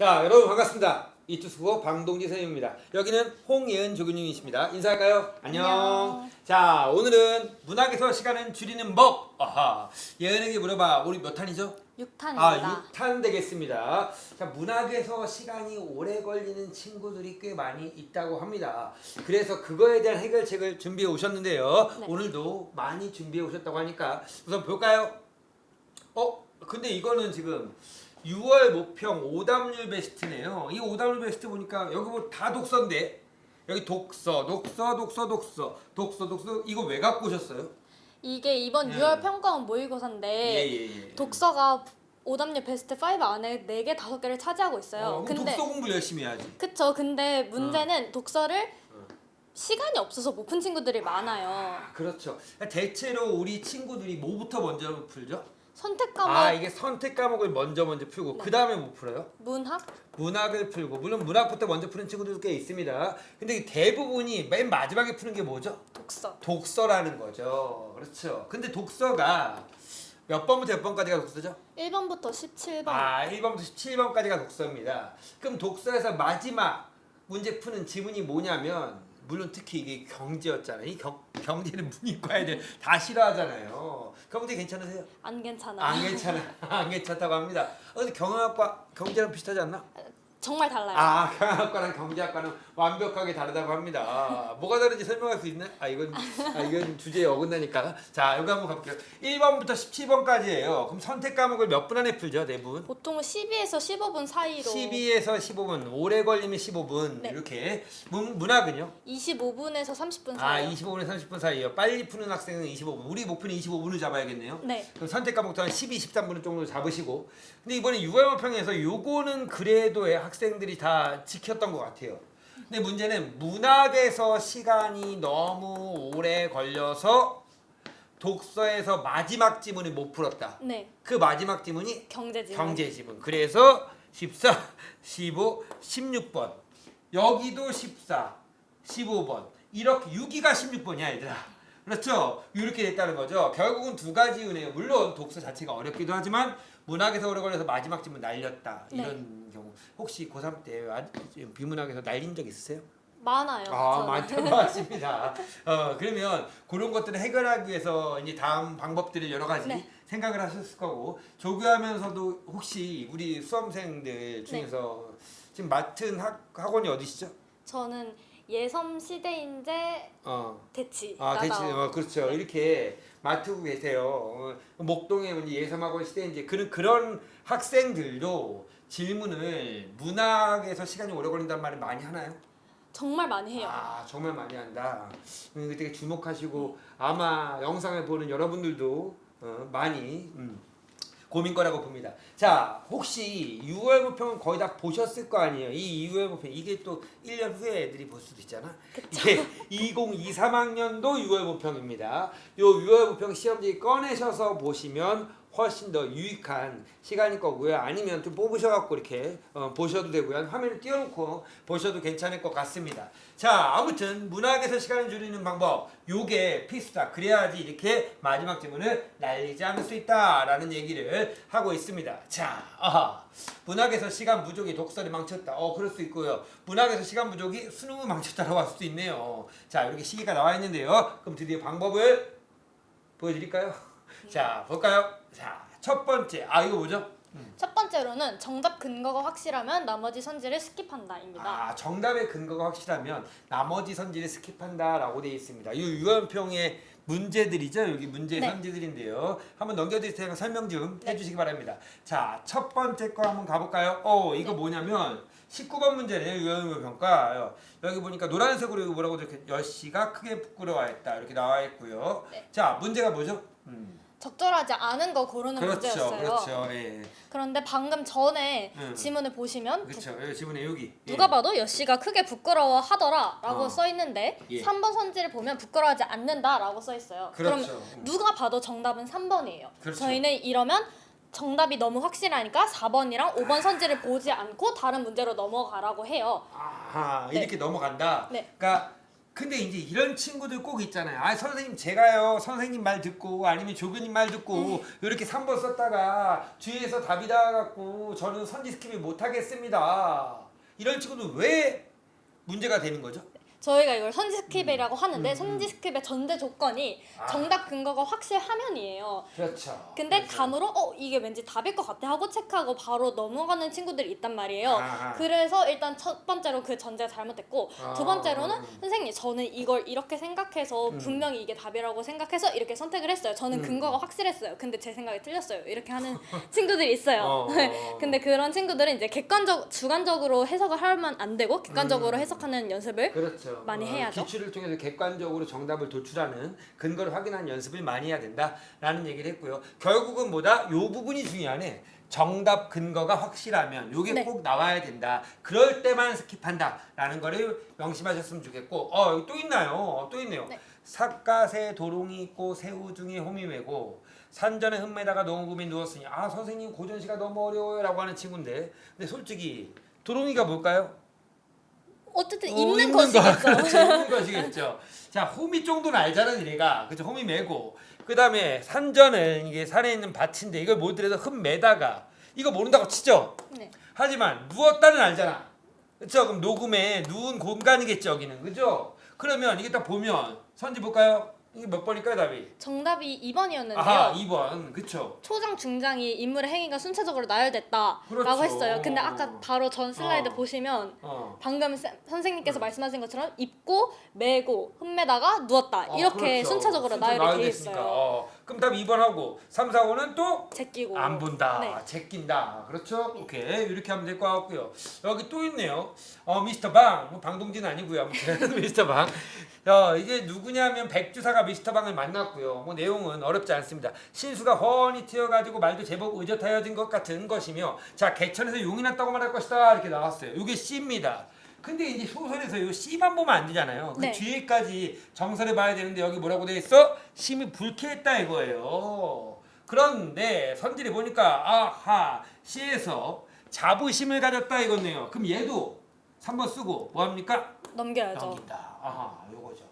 자, 여러분 반갑습니다. 이투스고 방동지 선생님입니다. 여기는 홍예은 조교님이십니다. 인사할까요? 안녕. 안녕. 자, 오늘은 문학에서 시간은 줄이는 법. 아하. 예은에게 물어봐. 우리 몇 탄이죠? 6탄입니다. 아, 6탄 되겠습니다. 자, 문학에서 시간이 오래 걸리는 친구들이 꽤 많이 있다고 합니다. 그래서 그거에 대한 해결책을 준비해 오셨는데요. 네. 오늘도 많이 준비해 오셨다고 하니까 우선 볼까요? 어? 근데 이거는 지금 6월 모평 오답률 베스트네요. 이 오답률 베스트 보니까 여기 뭐 다 독서인데 여기 독서, 독서, 독서, 독서, 독서, 독서 이거 왜 갖고 오셨어요? 이게 이번 예. 6월 평가원 모의고사인데 예예예. 독서가 오답률 베스트 5 안에 4개, 5개를 차지하고 있어요. 어, 그럼 근데 독서 공부 열심히 해야지. 그쵸. 근데 문제는 독서를 어. 시간이 없어서 못 푼 친구들이 많아요. 아, 그렇죠. 대체로 우리 친구들이 뭐부터 먼저 풀죠? 선택 과목 아 이게 선택 과목을 먼저 먼저 풀고 네. 그 다음에 뭐 풀어요? 문학 문학을 풀고 물론 문학부터 먼저 푸는 친구들도 꽤 있습니다. 근데 이 대부분이 맨 마지막에 푸는 게 뭐죠? 독서 독서라는 거죠. 그렇죠. 근데 독서가 몇 번부터 몇 번까지가 독서죠? 1번부터 17번 아 1번부터 17번까지가 독서입니다. 그럼 독서에서 마지막 문제 푸는 지문이 뭐냐면 물론 특히 이게 경제였잖아요. 이 경, 경제는 문이과 애들 다 싫어하잖아요. 경제 괜찮으세요? 안 괜찮아. 안 괜찮아. 안 괜찮다고 합니다. 어, 근데 경영학과 경제랑 비슷하지 않나? 정말 달라요. 아, 경영학과랑 경제학과는 완벽하게 다르다고 합니다. 아, 뭐가 다른지 설명할 수 있나요? 아, 이건 아, 이건 주제에 어긋나니까. 자, 여기 한번 가볼게요. 1번부터 17번까지예요. 그럼 선택 과목을 몇 분 안에 풀죠, 대부분? 보통은 12에서 15분 사이로 12에서 15분, 오래 걸리면 15분 네. 이렇게 문, 문학은요? 25분에서 30분 아, 사이. 25분에서 30분 사이요. 빨리 푸는 학생은 25분. 우리 목표는 25분을 잡아야겠네요. 네. 그럼 선택 과목도 한 12, 13분 정도 잡으시고. 근데 이번에 6월 모평에서 요거는 그래도 학 생들이 다 지켰던 것 같아요. 근데 문제는 문학에서 시간이 너무 오래 걸려서 독서에서 마지막 지문을 못 풀었다. 네. 그 마지막 지문이 경제 지문. 경제 지문. 그래서 14, 15, 16번. 여기도 14, 15번. 이렇게 6위가 16번이야, 얘들아. 그렇죠? 이렇게 됐다는 거죠. 결국은 두 가지 은혜요. 물론 독서 자체가 어렵기도 하지만 문학에서 오래 걸려서 마지막 지문 날렸다. 네. 이런 혹시 고3 때 아- 비문학에서 날린 적 있으세요? 많아요. 아, 저는. 많다고 하십니다. 어, 그러면 그런 것들을 해결하기 위해서 이제 다음 방법들을 여러 가지 네. 생각을 하셨을 거고 조교하면서도 혹시 우리 수험생들 중에서 네. 지금 맡은 학, 학원이 어디시죠? 저는 예섬 시대인재 어. 대치. 아, 나다오. 어, 그렇죠. 이렇게 맡고 계세요. 어, 목동에 이제 예섬학원 시대 이제 그런 그런 학생들도 질문을 문학에서 시간이 오래 걸린다는 말을 많이 하나요? 정말 많이 해요. 아 정말 많이 한다. 음, 되게 주목하시고 아마 영상을 보는 여러분들도 어, 많이 음, 고민 거라고 봅니다. 자 혹시 6월 모평은 거의 다 보셨을 거 아니에요. 이 6월 모평 이게 또 1년 후에 애들이 볼 수도 있잖아. 이게 2023학년도 6월 모평입니다. 요 6월 모평 시험지 꺼내셔서 보시면 훨씬 더 유익한 시간일 거고요. 아니면 좀 뽑으셔갖고 이렇게 어, 보셔도 되고요. 화면을 띄워놓고 보셔도 괜찮을 것 같습니다. 자, 아무튼 문학에서 시간을 줄이는 방법, 요게 필수다. 그래야지 이렇게 마지막 질문을 날리지 않을 수 있다라는 얘기를 하고 있습니다. 자, 아하. 문학에서 시간 부족이 독서를 망쳤다. 어, 그럴 수 있고요. 문학에서 시간 부족이 수능을 망쳤다라고 할 수도 있네요. 자, 이렇게 시기가 나와 있는데요. 그럼 드디어 방법을 보여드릴까요? 자, 볼까요? 자, 첫 번째. 아, 이거 뭐죠? 첫 번째로는 정답 근거가 확실하면 나머지 선지를 스킵한다입니다. 아, 정답의 근거가 확실하면 나머지 선지를 스킵한다라고 되어 있습니다. 이 유연평의 문제들이죠. 여기 문제의 네. 선지들인데요. 한번 넘겨드릴 테니까 설명 좀 네. 해주시기 바랍니다. 자, 첫 번째 거 한번 가볼까요? 어, 이거 네. 뭐냐면 19번 문제네요. 유연평가. 여기 보니까 노란색으로 뭐라고 이렇게 여씨가 크게 부끄러워했다 이렇게 나와 있고요. 네. 자, 문제가 뭐죠? 음. 적절하지 않은 거 고르는 그렇죠, 문제였어요. 그렇죠. 예, 그런데 방금 전에 음. 지문을 보시면 그렇죠. 여기 지문에 여기. 예. 누가 봐도 여씨가 크게 부끄러워하더라라고 어. 써 있는데 예. 3번 선지를 보면 부끄러워하지 않는다라고 써 있어요. 그렇죠. 그럼 누가 봐도 정답은 3번이에요. 그렇죠. 저희는 이러면 정답이 너무 확실하니까 4번이랑 5번 선지를 보지 않고 다른 문제로 넘어가라고 해요. 아 네. 이렇게 넘어간다. 네. 그러니까 근데 이제 이런 친구들 꼭 있잖아요. 아 선생님 제가요 선생님 말 듣고 아니면 조교님 말 듣고 이렇게 3번 썼다가 주위에서 답이 나와갖고 저는 선지 스킵을 못 하겠습니다. 이런 친구들 왜 문제가 되는 거죠? 저희가 이걸 선지 스킵이라고 하는데 음, 선지 스킵의 전제 조건이 아. 정답 근거가 확실하면이에요. 그렇죠. 근데 그렇죠. 감으로 어 이게 왠지 답일 것 같아 하고 체크하고 바로 넘어가는 친구들이 있단 말이에요. 아하. 그래서 일단 첫 번째로 그 전제가 잘못됐고 아. 두 번째로는 선생님 저는 이걸 이렇게 생각해서 음. 분명히 이게 답이라고 생각해서 이렇게 선택을 했어요. 저는 음. 근거가 확실했어요. 근데 제 생각이 틀렸어요. 이렇게 하는 친구들이 있어요. 어. 근데 그런 친구들은 이제 객관적 주관적으로 해석을 하면 안 되고 객관적으로 음. 해석하는 연습을 그렇죠. 많이 해야죠. 기출을 통해서 객관적으로 정답을 도출하는 근거를 확인하는 연습을 많이 해야 된다라는 얘기를 했고요. 결국은 뭐다? 요 부분이 중요하네. 정답 근거가 확실하면 요게 네. 꼭 나와야 된다. 그럴 때만 스킵한다라는 거를 명심하셨으면 좋겠고 어, 여기 또 있나요? 어, 또 있네요. 네. 삿갓에 도롱이 있고 새우 중에 홈이 메고 산전에 흠에다가 농구이 누웠으니 아 선생님 고전시가 너무 어려워요라고 하는 친구인데 근데 솔직히 도롱이가 뭘까요? 어쨌든 어, 입는 거, 것이겠죠. 그렇죠. 입는 것이겠죠. 자, 호미 정도는 알잖아, 니네가. 그죠? 호미 메고. 그다음에 산전은 이게 산에 있는 밭인데 이걸 못 들여서 흠 매다가 이거 모른다고 치죠. 네. 하지만 누웠다는 알잖아. 그렇죠? 그럼 녹음에 누운 공간이겠죠, 여기는. 그죠? 그러면 이게 딱 보면 선지 볼까요? 이게 몇 번일까요, 답이? 정답이 2번이었는데요. 아하, 2번. 그쵸? 초장 중장이 인물의 행위가 순차적으로 나열됐다라고 그렇죠. 했어요. 근데 아까 바로 전 슬라이드 어. 보시면 어. 방금 쌤- 선생님께서 말씀하신 것처럼 입고 매고 흠매다가 누웠다 어, 이렇게 그렇죠. 순차적으로 순차 나열이 돼 나열됐으니까. 있어요. 어. 그럼 답 2번 하고 3, 4, 5는 또 제끼고 안 본다, 네. 제낀다. 그렇죠? 오케이 이렇게 하면 될 것 같고요. 여기 또 있네요. 어 미스터 방, 뭐 방동진 아니고요. 아무튼 미스터 방. 어 이게 누구냐면 백주사가 미스터 방을 만났고요. 뭐 내용은 어렵지 않습니다. 신수가 훤히 튀어가지고 말도 제법 의젓하여진 것 같은 것이며, 자 개천에서 용이 났다고 말할 것이다 이렇게 나왔어요. 이게 C입니다. 근데 이제 소설에서 이 C만 보면 안 되잖아요. 그 네. 뒤에까지 정설을 봐야 되는데 여기 뭐라고 돼 있어? 심이 불쾌했다 이거예요. 그런데 선질이 보니까 아하 C에서 자부심을 가졌다 이거네요. 그럼 얘도 3번 쓰고 뭐 합니까? 넘겨야죠. 넘긴다. 아하 요거죠.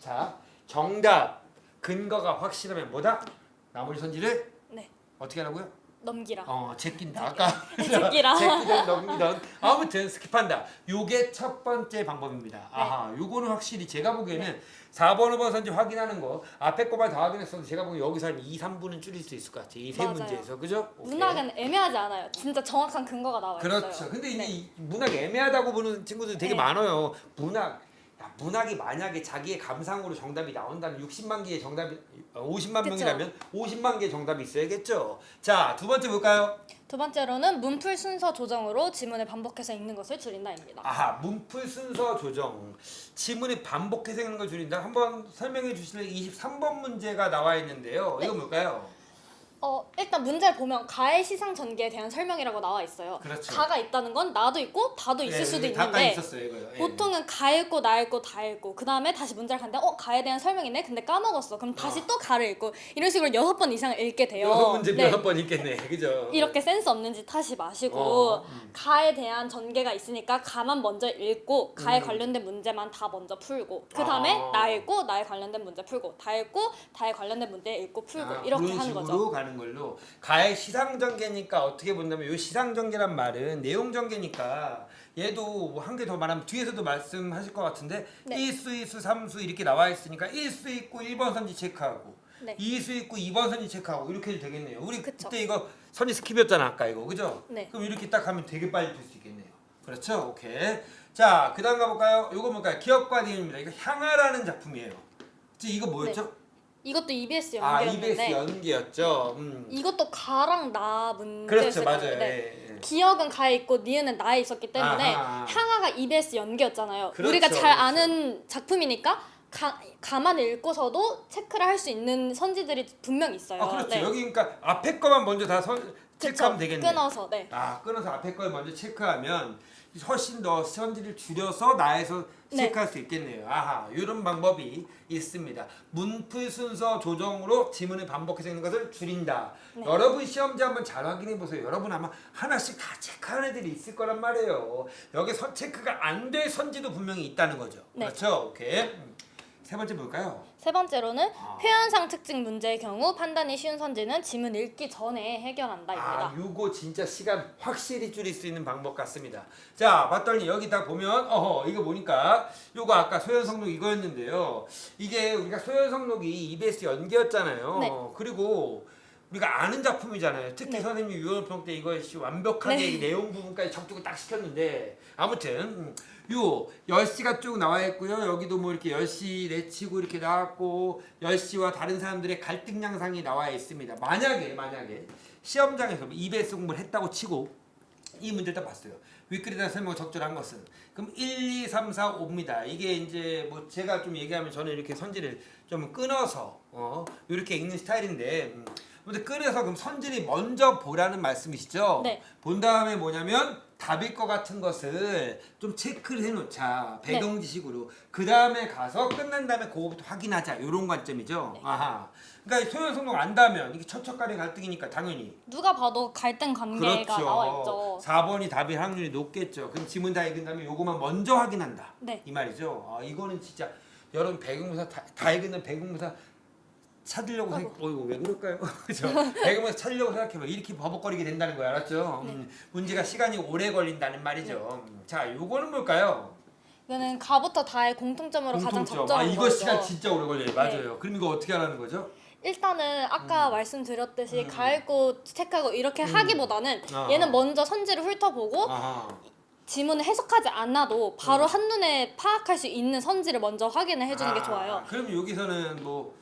자 정답 근거가 확실하면 뭐다? 나머지 선지를 네. 어떻게 하라고요? 넘기라. 어 제낀다. 아까 제끼라. 제끼던 넘기던 아무튼 스킵한다. 요게 첫 번째 방법입니다. 네. 아하 요거는 확실히 제가 보기에는 4번 5번 선지 확인하는 거 앞에 거만 다 확인했어도 제가 보기엔 여기서 한 2, 3분은 줄일 수 있을 것 같아요. 이 세 맞아요. 문제에서 그죠? 오케이. 문학은 애매하지 않아요. 진짜 정확한 근거가 나와 있어요. 그렇죠. 근데 이제 네. 이 문학 애매하다고 보는 친구들 되게 네. 많아요. 문학 야, 문학이 만약에 자기의 감상으로 정답이 나온다면 60만 개의 정답이 어, 50만 그쵸. 명이라면 50만 개의 정답이 있어야겠죠. 자, 두 번째 볼까요? 두 번째로는 문풀 순서 조정으로 지문을 반복해서 읽는 것을 줄인다입니다. 아하, 문풀 순서 조정. 지문이 반복해서 읽는 걸 줄인다. 한번 설명해 주실래요? 23번 문제가 나와 있는데요. 네. 이건 뭘까요? 어 일단 문제를 보면 가의 시상 전개에 대한 설명이라고 나와 있어요. 그렇죠. 가가 있다는 건 나도 있고 다도 있을 예, 수도 여기 잠깐 있는데 있었어요, 이거요. 예. 보통은 가 읽고 나 읽고 다 읽고 그 다음에 다시 문제를 가는데 어 가에 대한 설명이네 근데 까먹었어 그럼 다시 어. 또 가를 읽고 이런 식으로 여섯 번 이상 읽게 돼요. 여섯 문제 네. 몇번 있겠네. 그죠? 이렇게 센스 없는 짓 하지 마시고 어, 음. 가에 대한 전개가 있으니까 가만 먼저 읽고 가에 음. 관련된 문제만 다 먼저 풀고 그 다음에 아. 나 읽고 나에 관련된 문제 풀고 다 읽고 다에 관련된 문제 읽고 풀고 아, 이렇게 그런 하는 식으로 거죠. 가는 걸로 가의 시상 전개니까 어떻게 본다면 이 시상 전개란 말은 내용 전개니까 얘도 뭐 한 개 더 말하면 뒤에서도 말씀하실 것 같은데 네. 1수, 2수, 3수 이렇게 나와 있으니까 1수 있고 1번 선지 체크하고 네. 2수 있고 2번 선지 체크하고 이렇게 해도 되겠네요. 우리 그쵸. 그때 이거 선지 스킵이었잖아 아까 이거 그죠? 네. 그럼 이렇게 딱 하면 되게 빨리 풀수 있겠네요. 그렇죠? 오케이. 자 그다음 가볼까요? 이거 뭘까요? 기업과 니은입니다. 이거 향하라는 작품이에요. 이거 뭐였죠? 이것도 EBS 아 연결했는데 EBS 연기였죠. 음. 이것도 가랑 나 문제였을 그렇죠, 맞아요. 예, 예. 기억은 가에 있고 니은은 나에 있었기 때문에 아하. 향하가 EBS 연기였잖아요. 그렇죠, 우리가 잘 그렇죠. 아는 작품이니까 가, 가만 읽고서도 체크를 할 수 있는 선지들이 분명 있어요. 아 그렇죠. 네. 여기 그러니까 앞에 거만 먼저 다 선, 체크하면 되겠네. 끊어서 네. 아 끊어서 앞에 걸 먼저 체크하면 훨씬 더 선지를 줄여서 나에서 네. 체크할 수 있겠네요. 아하 이런 방법이 있습니다. 문풀 순서 조정으로 지문을 반복해서 읽는 것을 줄인다. 네. 여러분 시험지 한번 잘 확인해 보세요. 여러분 아마 하나씩 다 체크하는 애들이 있을 거란 말이에요. 여기 선 체크가 안 될 선지도 분명히 있다는 거죠. 네. 그렇죠? 오케이. 음. 세 번째 뭘까요? 세 번째로는 아. 표현상 특징 문제의 경우 판단이 쉬운 선지는 지문 읽기 전에 해결한다 입니다. 아, 요거 진짜 시간 확실히 줄일 수 있는 방법 같습니다. 자, 봤더니 여기 다 보면 어허, 이거 보니까 요거 아까 소연 성록 이거였는데요. 이게 우리가 소연 성록이 EBS 연기였잖아요. 네. 그리고 우리가 아는 작품이잖아요. 특히 네. 선생님이 유월평 때 이거 씨 완벽하게 네. 이 내용 부분까지 적중을 딱 시켰는데 아무튼 음, 요 10시가 쭉 나와 있고요. 여기도 뭐 이렇게 10시 내치고 이렇게 나왔고 10시와 다른 사람들의 갈등 양상이 나와 있습니다. 만약에 만약에 시험장에서 뭐 EBS 공부를 했다고 치고 이 문제를 딱 봤어요. 윗글에다 설명을 적절한 것은 그럼 1, 2, 3, 4, 5입니다. 이게 이제 뭐 제가 좀 얘기하면 저는 이렇게 선지를 좀 끊어서 어 이렇게 읽는 스타일인데 음, 근데 끊어서 그럼 선지를 먼저 보라는 말씀이시죠? 네. 본 다음에 뭐냐면 답일 것 같은 것을 좀 체크를 해놓자 네. 배경 지식으로 그 다음에 가서 끝난 다음에 그거부터 확인하자 이런 관점이죠. 네. 아하. 그러니까 소연 성공 안다면 이게 척척간의 갈등이니까 당연히 누가 봐도 갈등 관계가 나와 있죠. 4번이 답일 확률이 높겠죠. 그럼 지문 다 읽은 다음에 요거만 먼저 확인한다. 네. 이 말이죠. 아, 이거는 진짜 여러분 배경무사 다, 다 읽은 배경무사 찾으려고 생각, 어 이거 왜 그럴까요? 그죠? 배경무사 찾으려고 생각해봐 이렇게 버벅거리게 된다는 거야, 알았죠? 음, 문제가 시간이 오래 걸린다는 말이죠. 음, 자, 요거는 뭘까요? 이거는 가부터 다의 공통점으로 가장 공통점. 적절한 아, 이거 거죠. 시간 진짜 오래 걸려요. 맞아요. 그럼 이거 어떻게 하라는 거죠? 일단은 아까 말씀드렸듯이 음. 가읽고 체크하고 이렇게 하기보다는 아. 얘는 먼저 선지를 훑어보고 아하. 지문을 해석하지 않아도 바로 한눈에 파악할 수 있는 선지를 먼저 확인을 해주는 게 아, 좋아요. 그럼 여기서는 뭐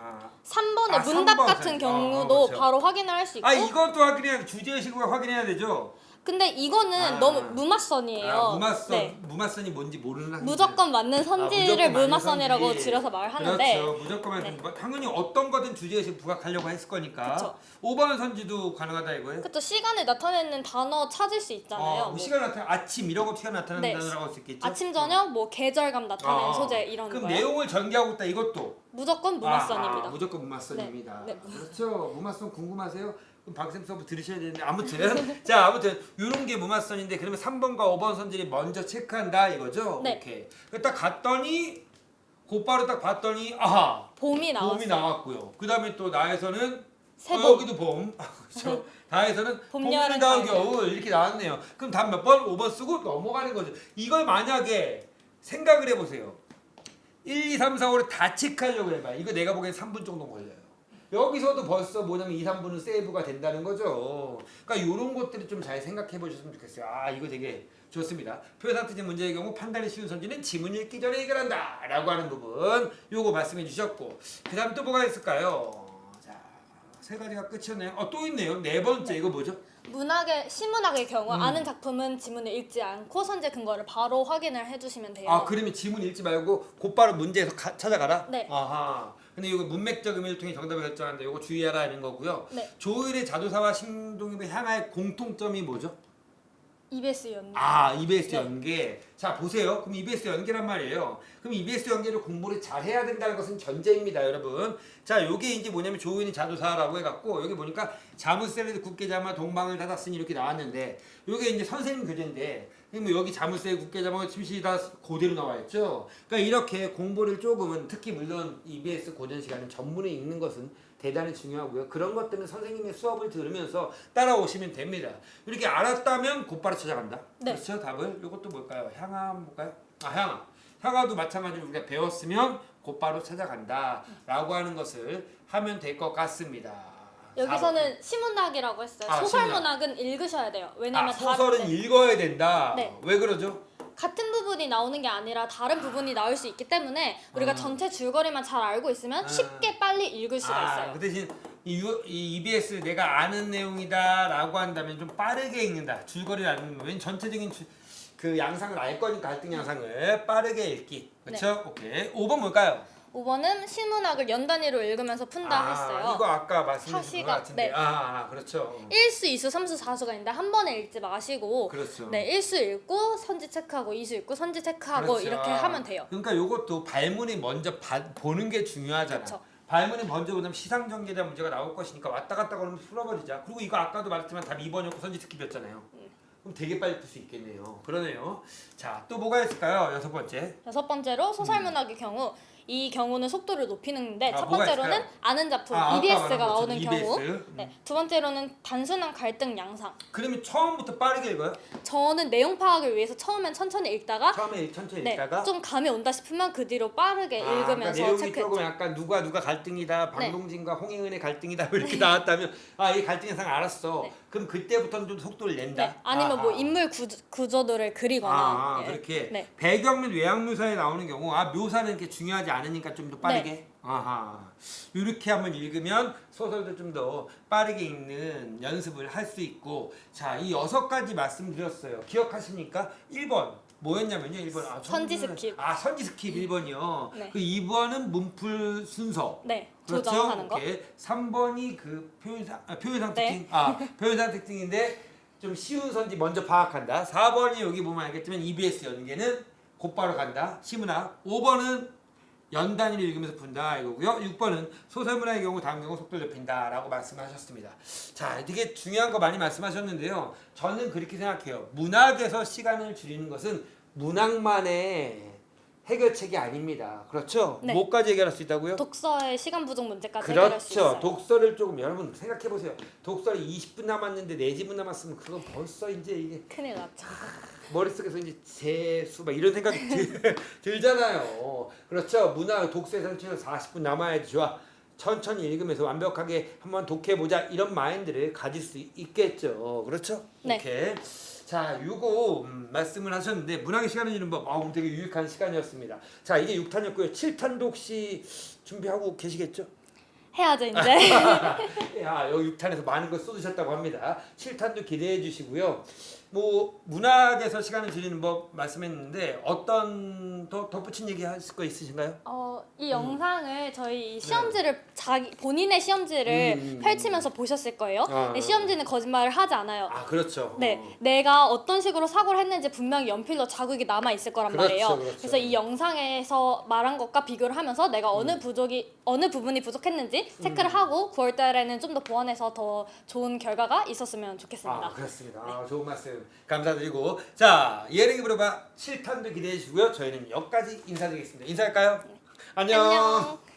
아, 3번의 아, 문답 3번 같은 선지. 경우도 어, 어, 그렇죠. 바로 확인을 할 수 있고 아 이것도 확인해야 주제의식을 확인해야 되죠. 근데 이거는 아. 너무 무맛선이에요. 아, 무맛선 네. 무맛선이 뭔지 모르는 학생들. 무조건 맞는 선지를 아, 무조건 맞는 무맛선이라고 선지. 줄여서 말하는데 그렇죠. 무조건 맞는 네. 뭐 당연히 어떤 거든 주제의식 부각하려고 했을 거니까. 그쵸. 5번 선지도 가능하다 이거예요. 그또 시간을 나타내는 단어 찾을 수 있잖아요. 어, 뭐 시간 나타 아침 이런 거 시간 나타나는 네. 단어라고 할 수 있겠죠. 아침 저녁 뭐 계절감 나타내는 아, 소재 이런 그럼 거예요. 내용을 전개하고 있다 이것도 무조건 무맛선입니다. 아, 무조건 무맛선입니다. 네, 네. 그렇죠. 무맛선 궁금하세요? 그럼 박쌤 수업 들으셔야 되는데 아무튼 자 아무튼 이런 게 무맛선인데 그러면 3번과 5번 선지를 먼저 체크한다 이거죠? 네. 오케이. 그딱 갔더니 곧바로 딱 봤더니 아하 봄이 나왔어요. 봄이 나왔고요. 그 다음에 또 나에서는. 어, 여기도 봄. 그렇죠. 다에서는 봄, 봄, 여름, 가을. 겨울 이렇게 나왔네요. 그럼 답 몇 번? 5번 쓰고 넘어가는 거죠. 이걸 만약에 생각을 해보세요. 1, 2, 3, 4, 5를 다 체크하려고 해봐요. 이거 내가 보기엔 3분 정도 걸려요. 여기서도 벌써 뭐냐면 2, 3분은 세이브가 된다는 거죠. 그러니까 이런 것들을 좀 잘 생각해 보셨으면 좋겠어요. 아 이거 되게 좋습니다. 표현상태적 문제의 경우 판단이 쉬운 선지는 지문 읽기 전에 해결한다 라고 하는 부분 요거 말씀해 주셨고 그 다음 또 뭐가 있을까요? 자, 세 가지가 끝이었네요. 어, 또 있네요. 네 번째 이거 뭐죠? 문학의 시문학의 경우 음. 아는 작품은 지문을 읽지 않고 선제 근거를 바로 확인을 해주시면 돼요. 아 그러면 지문 읽지 말고 곧바로 문제에서 가- 찾아가라? 네. 아하. 근데 이거 문맥적 의미를 통해 정답을 결정하는데 이거 주의하라는 거고요. 네. 조일의 자도사와 신동엽의 향할 공통점이 뭐죠? EBS 연기. 아 EBS 네. 연계. 자 보세요. 그럼 EBS 연계란 말이에요. 그럼 EBS 연계를 공부를 잘 해야 된다는 것은 전제입니다, 여러분. 자 요게 이제 뭐냐면 조인이 자도사라고 해갖고 여기 보니까 굳게 잠아 동방을 닫았으니 이렇게 나왔는데 요게 이제 선생님 교재인데 뭐 여기 자물쇠 굳게 잠아 침실이 다 그대로 나와 있죠. 그러니까 이렇게 공부를 조금은 특히 물론 EBS 고전 시간은 전문에 읽는 것은 대단히 중요하고요. 그런 것들은 선생님의 수업을 들으면서 따라오시면 됩니다. 이렇게 알았다면 곧바로 찾아간다. 네. 그렇죠? 답을 이것도 뭘까요? 향암 뭘까요? 아 향암. 향아도 마찬가지로 우리가 배웠으면 곧바로 찾아간다라고 하는 것을 하면 될 것 같습니다. 여기서는 시문학이라고 했어요. 아, 소설 시문학. 문학은 읽으셔야 돼요. 아, 왜냐면 소설은 다른 읽어야 된다. 네. 왜 그러죠? 같은 부분이 나오는 게 아니라 다른 부분이 나올 수 있기 때문에 우리가 아. 전체 줄거리만 잘 알고 있으면 아. 쉽게 빨리 읽을 수가 아, 있어요. 그 대신 이, 유- 이 EBS 내가 아는 내용이다라고 한다면 좀 빠르게 읽는다. 줄거리를 아는 거면 전체적인 주- 그 양상을 알 거니까 갈등 양상을 빠르게 읽기. 그렇죠? 오케이. 5번 뭘까요? 5번은 시문학을 연 단위로 읽으면서 푼다 아, 했어요. 이거 아까 말씀드린 것 같은데. 네. 아, 아, 그렇죠. 1수, 2수, 3수, 4수가 있는데 한 번에 읽지 마시고 그렇죠. 네, 1수 읽고 선지 체크하고 2수 읽고 선지 체크하고 그렇죠. 이렇게 아, 하면 돼요. 그러니까 요것도 발문이 먼저 봐- 보는 게 중요하잖아. 그렇죠. 발문이 먼저 보면 시상 전개에 대한 문제가 나올 것이니까 왔다 갔다 걸으면 풀어버리자. 그리고 이거 아까도 말했지만 답 2번이었고 선지 스킵이었잖아요. 음. 그럼 되게 빨리 풀 수 있겠네요. 그러네요. 자, 또 뭐가 있을까요? 여섯 번째. 여섯 번째로 소설문학의 경우 이 경우는 속도를 높이는데 아, 첫 번째로는? 아는 작품 아, EBS가 나오는 EBS. 경우 음. 네, 두 번째로는 단순한 갈등 양상 그러면 처음부터 빠르게 읽어요? 저는 내용 파악을 위해서 처음엔 천천히 읽다가 처음에 천천히 네, 읽다가 좀 감이 온다 싶으면 그 뒤로 빠르게 아, 그러니까 읽으면서 내용이 체크했죠. 조금 약간 누가 누가 갈등이다 네. 방동진과 홍익은의 갈등이다 뭐 이렇게 나왔다면 아 이 갈등 현상 알았어 네. 그럼 그때부터는 좀 속도를 낸다? 네, 아니면 뭐 아하. 인물 구조, 구조들을 그리거나. 아, 예. 그렇게 네. 배경 및 외양 묘사에 나오는 경우 아 묘사는 이렇게 중요하지 않으니까 좀 더 빠르게? 네. 아하. 이렇게 한번 읽으면 소설도 좀 더 빠르게 읽는 연습을 할 수 있고. 자 이 여섯 가지 말씀드렸어요. 기억하십니까? 1번 뭐였냐면요 1번 아, 선지 스킵. 아 선지 스킵 1번이요 네. 그 2번은 문풀 순서 네, 그렇죠. 조정하는 거. 오케이. 3번이 그 표현상 아, 표현상 네. 특징. 아, 표현상 특징인데 좀 쉬운 선지 먼저 파악한다. 4번이 여기 보면 알겠지만 EBS 연계는 곧바로 간다. 시문학. 5번은 연 단위를 읽으면서 푼다 이거고요. 6번은 소설문학의 경우 다음 경우 속도를 높인다라고 말씀하셨습니다. 자, 되게 중요한 거 많이 말씀하셨는데요. 저는 그렇게 생각해요. 문학에서 시간을 줄이는 것은 문학만의 해결책이 아닙니다. 그렇죠? 네. 뭐까지 해결할 수 있다고요? 독서의 시간 부족 문제까지 해결할 수 그렇죠. 있어요. 독서를 조금 여러분 생각해 보세요. 독서를 20분 남았는데 4지분 남았으면 그건 벌써 이제 이게 큰일 났죠. 머릿속에서 이제 재수 막 이런 생각이 들, 들잖아요. 그렇죠. 문화 독서에서는 최소 40분 남아야지 좋아. 천천히 읽으면서 완벽하게 한번 독해 보자 이런 마인드를 가질 수 있겠죠. 그렇죠? 네. 이렇게 자, 요거 음, 말씀을 하셨는데 문학의 시간을 주는 법, 아, 되게 유익한 시간이었습니다. 자, 이게 6탄이었고요. 7탄도 혹시 준비하고 계시겠죠? 해야죠 이제. 야, 여기 6탄에서 많은 걸 쏟으셨다고 합니다. 7탄도 기대해 주시고요. 뭐 문학에서 시간을 줄이는 법 말씀했는데 어떤 더 덧붙인 얘기 하실 거 있으신가요? 어, 이 영상을 저희 시험지를 자기 본인의 시험지를 네. 음. 펼치면서 보셨을 거예요. 아. 네, 시험지는 거짓말을 하지 않아요. 아, 그렇죠. 네, 어. 내가 어떤 식으로 사고를 했는지 분명히 연필로 자국이 남아 있을 거란 그렇죠, 말이에요. 그렇죠. 그래서 이 영상에서 말한 것과 비교를 하면서 내가 어느 음. 부족이 어느 부분이 부족했는지 체크를 하고 9월 달에는 좀 더 보완해서 더 좋은 결과가 있었으면 좋겠습니다. 아, 그렇습니다. 아, 좋은 말씀 감사드리고 자, 예능이 물어봐 7탄도 기대해 주시고요. 저희는 여기까지 인사드리겠습니다. 인사할까요? 안녕. 안녕.